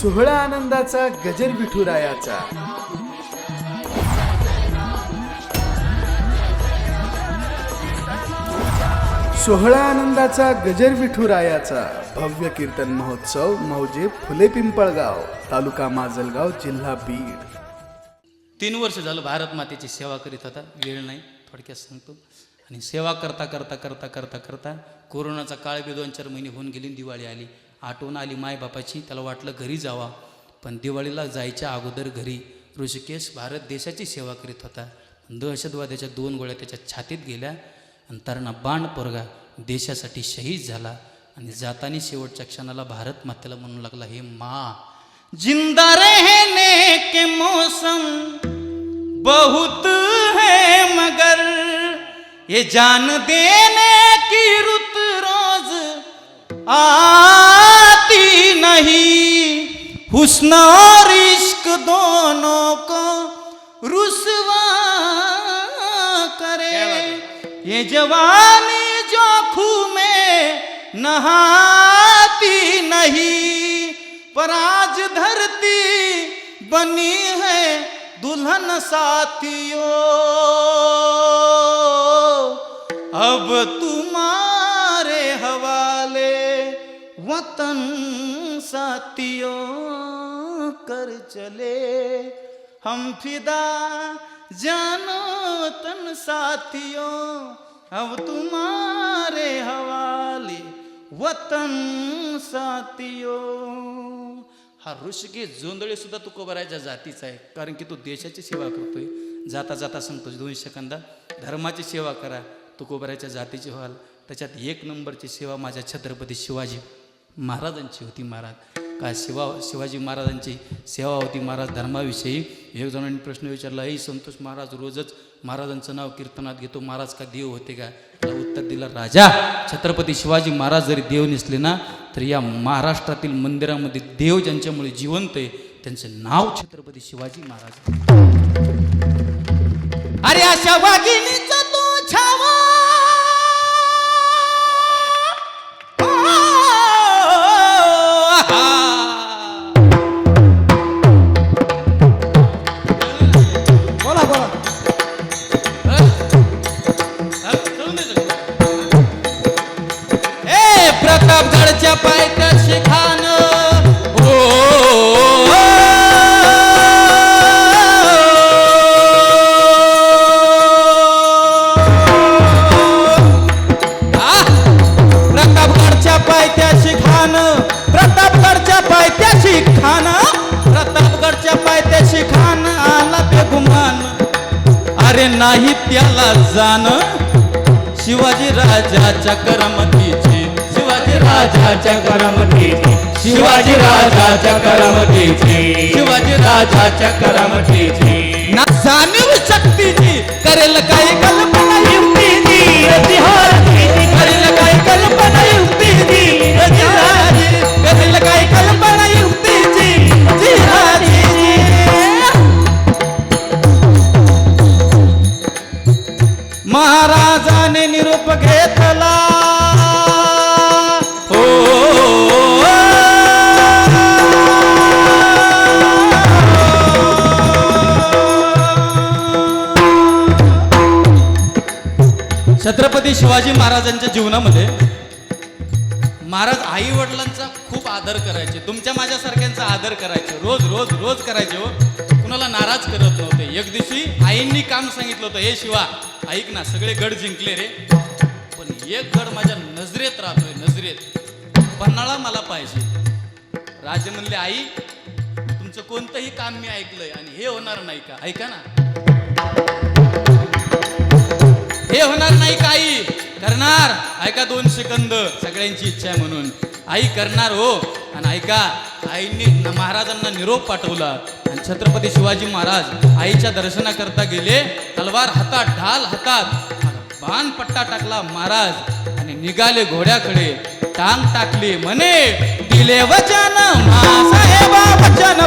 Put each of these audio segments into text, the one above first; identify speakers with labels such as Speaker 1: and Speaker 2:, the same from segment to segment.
Speaker 1: सोहळा आनंदाचा गजर विठुरायाचा सोहळा आनंदाचा गजर विठुरायाचा भव्य कीर्तन महोत्सव मौजे फुले पिंपळगाव तालुका माजलगाव जिल्हा बीड.
Speaker 2: तीन वर्ष झालं भारत मातेची सेवा करीत होता. वेळ नाही थोडक्यात सांगतो. आणि सेवा करता करता करता करता करता कोरोनाचा काळ बी दोन चार महिने होऊन गेली दिवाळी आली. आठवण आली मायबापाची त्याला वाटलं घरी जावा. पण दिवाळीला जायच्या अगोदर घरी ऋषिकेश भारत देशाची सेवा करीत होता. दहशतवाद्याच्या दोन गोळ्या त्याच्या छातीत गेल्या आणि तरणा बाण पोरगा देशासाठी शहीद झाला आणि जाताना शेवटच्या क्षणाला भारत मातेला म्हणू लागला हे मा जिंदा रहने के मौसम बहुत है मगर ये जान देने की रुत रोज आ हुस्न और इश्क दोनों को रुसवा करे। ये जवानी जो खूह में नहाती नहीं पर आज धरती बनी है दुल्हन साथियों। अब तुम्हारे वतन साथियों कर चले। हम फिदा जानो वतन साथियों अब तुम्हारे हवाले वतन साथियों। हा ऋषिकेश जोंदळे सुद्धा तुकोबराच्या जातीचा आहे कारण की तो देशाची सेवा करतोय. जाता जाता सांगतो दोन सेकंदा. धर्माची सेवा करा तुकोबराच्या जातीची व्हाल. त्याच्यात एक नंबरची सेवा माझ्या छत्रपती शिवाजी. महाराजांची होती महाराज. काय शिवा शिवाजी महाराजांची सेवा होती महाराज धर्माविषयी. एक जणांनी प्रश्न विचारला ही संतोष महाराज रोजच महाराजांचं नाव कीर्तनात घेतो महाराज का देव होते का? त्याला उत्तर दिलं राजा छत्रपती शिवाजी महाराज जरी देव नसले ना तर या महाराष्ट्रातील मंदिरामध्ये देव ज्यांच्यामुळे जिवंत आहे त्यांचं नाव छत्रपती शिवाजी महाराज. अरे अशा अरे नाही त्याला जाण. शिवाजी राजाच्या करमतीची. शिवाजी राजाच्या करमतीची.
Speaker 3: शिवाजी राजाच्या करामतीची.
Speaker 2: शिवाजी राजाच्या
Speaker 3: करामतीची.
Speaker 2: ना जाणीव शक्तीची. करेल काही कल्पना छत्रपती शिवाजी महाराजांच्या जीवनामध्ये महाराज आई वडिलांचा खूप आदर करायचे. तुमच्या माझ्यासारख्यांचा आदर करायचे. रोज रोज रोज करायचे हो. कुणाला नाराज करत नव्हते. एक दिवशी आईंनी काम सांगितलं होतं हे शिवा ऐक ना सगळे गड जिंकले रे. पण एक गड माझ्या नजरेत राहतोय नजरेत. पन्हाळा मला पाहिजे. राजे म्हणले आई तुमचं कोणतंही काम मी ऐकलंय आणि हे होणार नाही का? ऐका ना. हे होणार नाही का आई करणार. ऐका दोन सेकंद. सगळ्यांची इच्छा आहे म्हणून. आई करणार हो. आणि ऐका आईनी महाराजांना निरोप पाठवला. आणि छत्रपती शिवाजी महाराज आईच्या दर्शनाकरता गेले. तलवार हातात ढाल हातात. बाण पट्टा टाकला महाराज. आणि निघाले घोड्याकडे. टांग टाकली. म्हणे दिले वचन साहेबा वचन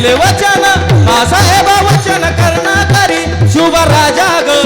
Speaker 2: दिले वचन साहेब वचन करणारी शुभ राजा ग.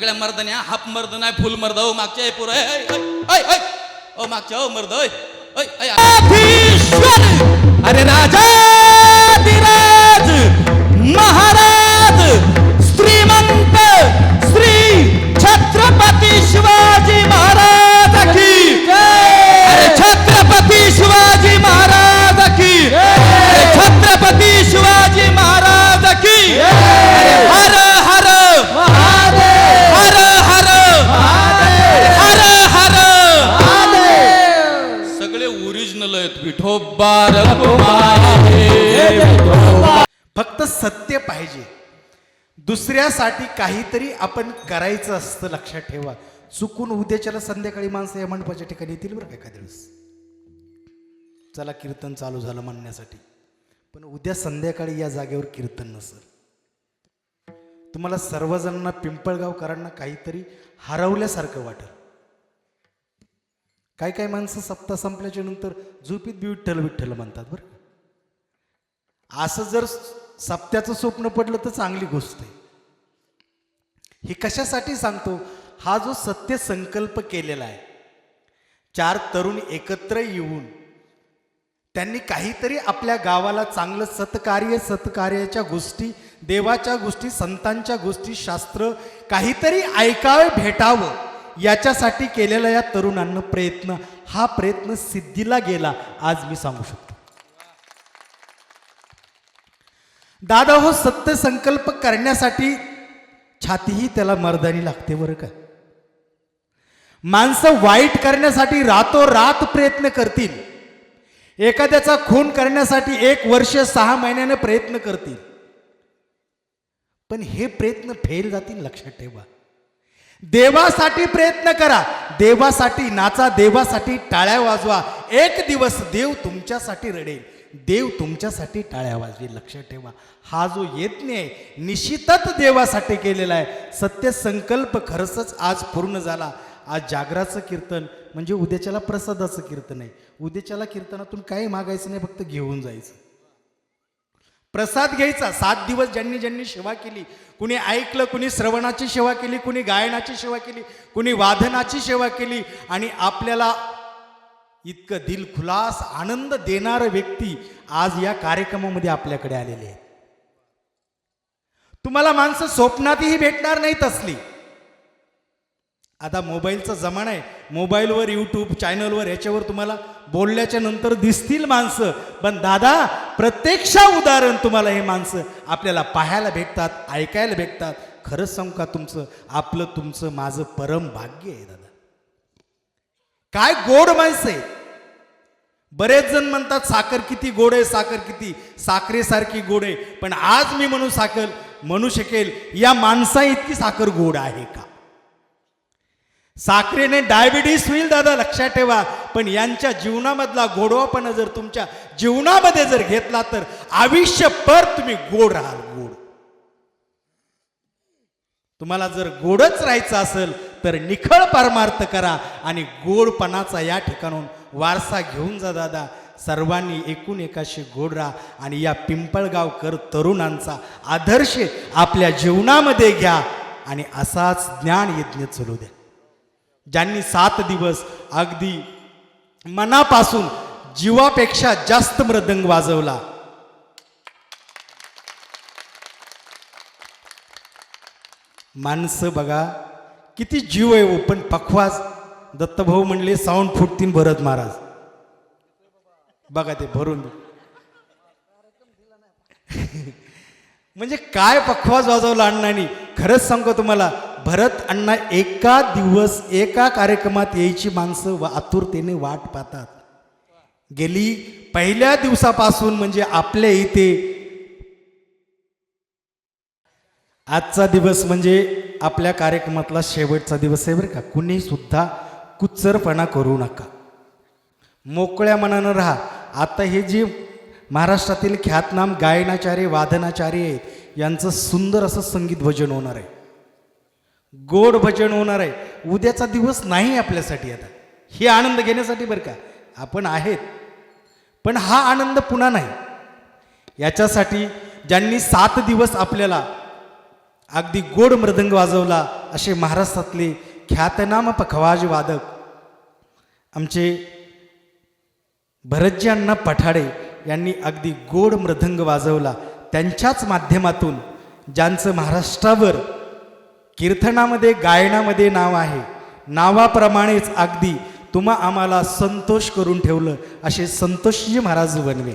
Speaker 2: सगळ्या मर्दन्या हाफ मर्द नाही फुल मर्द. हो मागच्या पुरे ओ मागच्या ओ मर्द अरे राजा महाराज श्रीमंत श्री छत्रपती शिवाजी महाराज
Speaker 4: सत्य पाहिजे. दुसऱ्यासाठी काहीतरी आपण करायचं असतं लक्षात ठेवा. चुकून उद्याच्याला संध्याकाळी माणसं या मंडपाच्या ठिकाणी येतील बरं का एखाद्या वेळेस. चला कीर्तन चालू झालं म्हणण्यासाठी. पण उद्या संध्याकाळी या जागेवर कीर्तन नसेल. तुम्हाला सर्वजणांना पिंपळगावकरांना काहीतरी हरवल्यासारखं वाटेल. काय काय माणसं सप्ताह संपल्याच्या नंतर झोपीत बी विठ्ठल विठ्ठल म्हणतात बरं असं जर सप्त्याचं स्वप्न पडलं तर चांगली गोष्ट आहे. हे कशासाठी सांगतो? हा जो सत्य संकल्प केलेला आहे. चार तरुण एकत्र येऊन त्यांनी काहीतरी आपल्या गावाला चांगलं सत्कार्य सत्कार्याच्या गोष्टी देवाच्या गोष्टी संतांच्या गोष्टी शास्त्र काहीतरी ऐकावे भेटावं याच्यासाठी केलेला या तरुणांना प्रयत्न. हा प्रयत्न सिद्धीला गेला आज मी सांगू शकतो. दादा हो सत्य संकल्प करण्यासाठी छातीही त्याला मर्दानी लागते बरं का? माणसं वाईट करण्यासाठी रातोरात प्रयत्न करतील. एखाद्याचा खून करण्यासाठी एक वर्ष सहा महिन्याने प्रयत्न करतील. पण हे प्रयत्न फेल जातील लक्षात ठेवा. देवासाठी प्रयत्न करा. देवासाठी नाचा देवासाठी टाळ्या वाजवा. एक दिवस देव तुमच्यासाठी रडेल. देव तुमच्यासाठी टाळ्या वाजवी लक्षात ठेवा. हा जो यज्ञ आहे निश्चितच देवासाठी केलेला आहे. सत्य संकल्प खरंच आज पूर्ण झाला. आज जागराचं कीर्तन म्हणजे उद्याच्याला प्रसादाचं कीर्तन आहे. उद्याच्याला कीर्तनातून काही मागायचं नाही फक्त घेऊन जायचं. प्रसाद घ्यायचा. सात दिवस ज्यांनी ज्यांनी सेवा केली कुणी ऐकलं कुणी श्रवणाची सेवा केली कुणी गायनाची सेवा केली कुणी वादनाची सेवा केली आणि आपल्याला इतकं दिलखुलास आनंद देणारं व्यक्ती आज या कार्यक्रमामध्ये आपल्याकडे आलेले आहेत तुम्हाला माणसं स्वप्नातही भेटणार नाहीत असली आता मोबाईलचा जमाना आहे. मोबाईलवर यूट्यूब चॅनलवर याच्यावर तुम्हाला बोलल्याच्या नंतर दिसतील माणसं. पण दादा प्रत्यक्ष उदाहरण तुम्हाला हे माणसं आपल्याला पाहायला भेटतात ऐकायला भेटतात. खरंच सांगू का तुमचं? आपलं तुमचं माझं परम भाग्य आहे दादा. काय गोड माणसं आहे बरेच जण म्हणतात साखर किती गोड आहे साखर किती? साखरेसारखी गोड आहे. पण आज मी म्हणू साखर म्हणू शकेल या माणसा इतकी साखर गोड आहे का? साखरेने डायबिटीस होईल दादा लक्षात ठेवा. पण यांच्या जीवनामधला गोडवापणा जर तुमच्या जीवनामध्ये जर घेतला तर आयुष्यभर तुम्ही गोड राहाल गोड. तुम्हाला जर गोडच राहायचं असेल तर निखळ परमार्थ करा आणि गोडपणाचा या ठिकाणून वारसा घेऊन जा दादा. सर्वांनी एकूण एकाशी गोड राहा आणि या पिंपळगावकर तरुणांचा आदर्श आपल्या जीवनामध्ये घ्या आणि असाच ज्ञान यज्ञ चलू द्या. ज्यांनी सात दिवस अगदी मनापासून जीवापेक्षा जास्त मृदंग वाजवला. माणसं बघा किती जीव आहे हो, पण पखवाज दत्तभाऊ म्हणले साऊंड फुटतीन भरत महाराज. बघा ते भरून म्हणजे काय पखवाज वाजवला अण्णांनी? खरंच सांगतो तुम्हाला भरत अण्णा एका दिवस एका कार्यक्रमात यायची माणसं व आतुरतेने वाट पाहतात. गेली पहिल्या दिवसापासून म्हणजे आपल्या इथे आजचा दिवस म्हणजे आपल्या कार्यक्रमातला शेवटचा दिवस आहे बरं का. कुणीसुद्धा कुच्चरपणा करू नका. मोकळ्या मनानं राहा. आता हे जे महाराष्ट्रातील ख्यातनाम गायनाचार्य वादनाचार्य आहेत यांचं सुंदर असं संगीत भजन होणार आहे. गोड भजन होणार आहे. उद्याचा दिवस नाही आपल्यासाठी आता. हे आनंद घेण्यासाठी बरं का. आपण आहेत. पण हा आनंद पुन्हा नाही. याच्यासाठी ज्यांनी सात दिवस आपल्याला अगदी गोड मृदंग वाजवला असे महाराष्ट्रातले ख्यातनाम पखवाज वादक. आमचे भरतजी अण्णा पठाडे यांनी अगदी गोड मृदंग वाजवला. त्यांच्याच माध्यमातून ज्यांचं महाराष्ट्रावर कीर्तनामध्ये गायनामध्ये नाव आहे नावाप्रमाणेच अगदी तुम्हा आम्हाला संतोष करून ठेवलं असे संतोषजी महाराज बनवे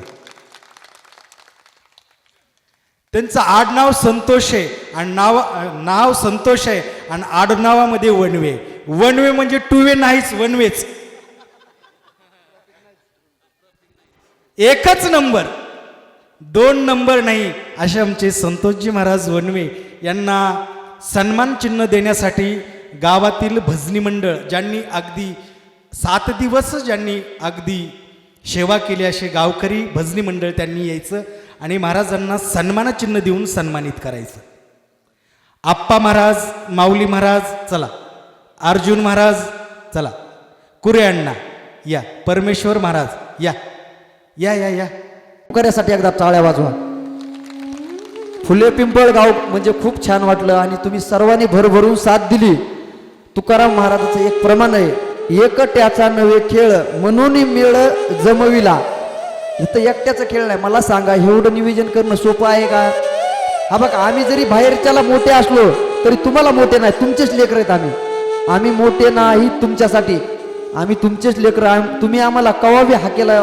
Speaker 4: त्यांचं आडनाव संतोष आहे आणि नाव नाव संतोष आहे आणि आडनावामध्ये वनवे वनवे म्हणजे टुवे नाहीच वनवेच एकच नंबर. दोन नंबर नाही असे आमचे संतोषजी महाराज वनवे यांना सन्मान चिन्ह देण्यासाठी गावातील भजनी मंडळ ज्यांनी अगदी सात दिवस ज्यांनी अगदी सेवा केली असे गावकरी भजनी मंडळ त्यांनी यायचं. आणि महाराजांना सन्मानचिन्ह देऊन सन्मानित करायचं. आप्पा महाराज माऊली महाराज चला. अर्जुन महाराज चला. कुरे अण्णा या. परमेश्वर महाराज या. या या या.
Speaker 5: करण्यासाठी एकदा चाळ्या वाजवा. फुले पिंपळगाव म्हणजे खूप छान वाटलं आणि तुम्ही सर्वांनी भरभरून साथ दिली. तुकाराम महाराजाचं एक प्रमाण आहे. एकट्याचा नवे खेळ म्हणून मेळ जमविला. इथं एकट्याचा खेळ नाही. मला सांगा एवढं नियोजन करणं सोपं आहे का? हा बघा आम्ही जरी बाहेरच्याला मोठे असलो तरी तुम्हाला मोठे नाही तुमचेच लेकर आहेत आम्ही. आम्ही मोठे नाही तुमच्यासाठी. आम्ही तुमचेच लेकर तुम्ही आम्हाला कवाबी हाकेला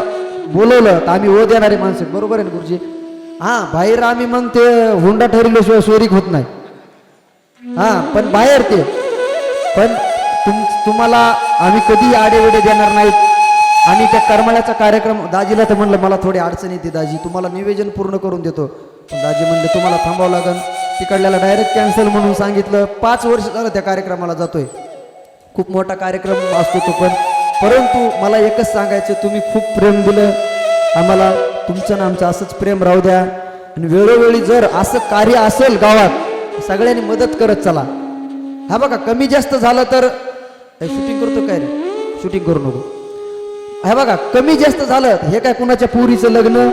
Speaker 5: बोलवलं तर आम्ही ओ देणारे माणसं बरोबर आहे ना गुरुजी? हां बाहेर आम्ही मग ते हुंडा ठरल्याशिवाय सोरीक होत नाही. हां पण बाहेर ते. पण तुम तुम्हाला आम्ही कधीही आडेवेडे देणार नाहीत. आणि त्या करमाळ्याचा कार्यक्रम दाजीला तर म्हणलं मला थोडी अडचण येते दाजी तुम्हाला निवेदन पूर्ण करून देतो. पण दाजी म्हणले तुम्हाला थांबावं लागेल तिकडल्याला डायरेक्ट कॅन्सल म्हणून सांगितलं. पाच वर्ष झालं त्या कार्यक्रमाला जातोय. खूप मोठा कार्यक्रम असतो तो पण. परंतु मला एकच सांगायचं तुम्ही खूप प्रेम दिलं. आम्हाला तुमचं ना आमचं असंच प्रेम राहू द्या. आणि वेळोवेळी जर असं कार्य असेल गावात सगळ्यांनी मदत करत चला. हा बघा कमी जास्त झालं तर शूटिंग करतो काय रे? शूटिंग करू नको. हे बघा कमी जास्त झालं हे काय कुणाच्या पुरीचं लग्न?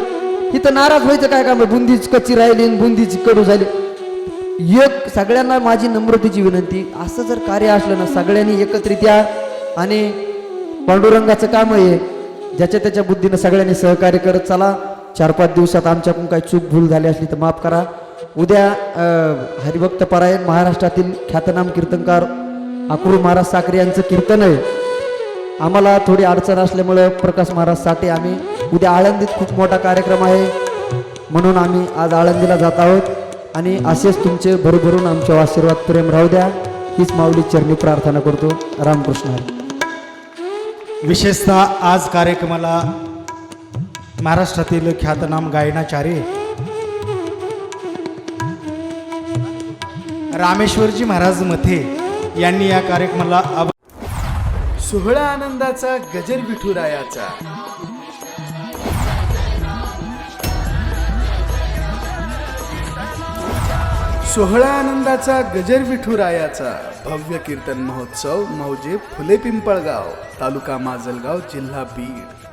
Speaker 5: इथं नाराज व्हायचं काय का बुंदीच कच्ची राहिली आणि बुंदीची कडू झाली. एक सगळ्यांना माझी नम्रतेची विनंती असं जर कार्य असलं ना सगळ्यांनी एकत्रित या आणि पांडुरंगाचं काम आहे. ज्याच्या त्याच्या बुद्धीनं सगळ्यांनी सहकार्य करत चला. चार पाच दिवसात आमच्याकडून काही चूक भूल झाली असली तर माफ करा. उद्या हरिभक्त परायण महाराष्ट्रातील ख्यातनाम कीर्तनकार अक्रू महाराज साखरे यांचं कीर्तन आहे. आम्हाला थोडी अडचण असल्यामुळं प्रकाश महाराजसाठी आम्ही उद्या आळंदीत खूप मोठा कार्यक्रम आहे. म्हणून आम्ही आज आळंदीला जात आहोत. आणि असेच तुमचे भरभरून आमच्या आशीर्वाद प्रेम राहू द्या. हीच माऊली चरणी प्रार्थना करतो. रामकृष्ण
Speaker 4: विशेषतः आज कार्यक्रमाला महाराष्ट्रातील ख्यातनाम गायनाचार्य रामेश्वरजी महाराज मथे यांनी या कार्यक्रमाला आव
Speaker 1: सोहळा आनंदाचा गजर विठुरायाचा. सोहळा आनंदाचा गजर विठुरायाचा. भव्य कीर्तन महोत्सव मौजे फुले पिंपळगाव तालुका माजलगाव जिल्हा बीड.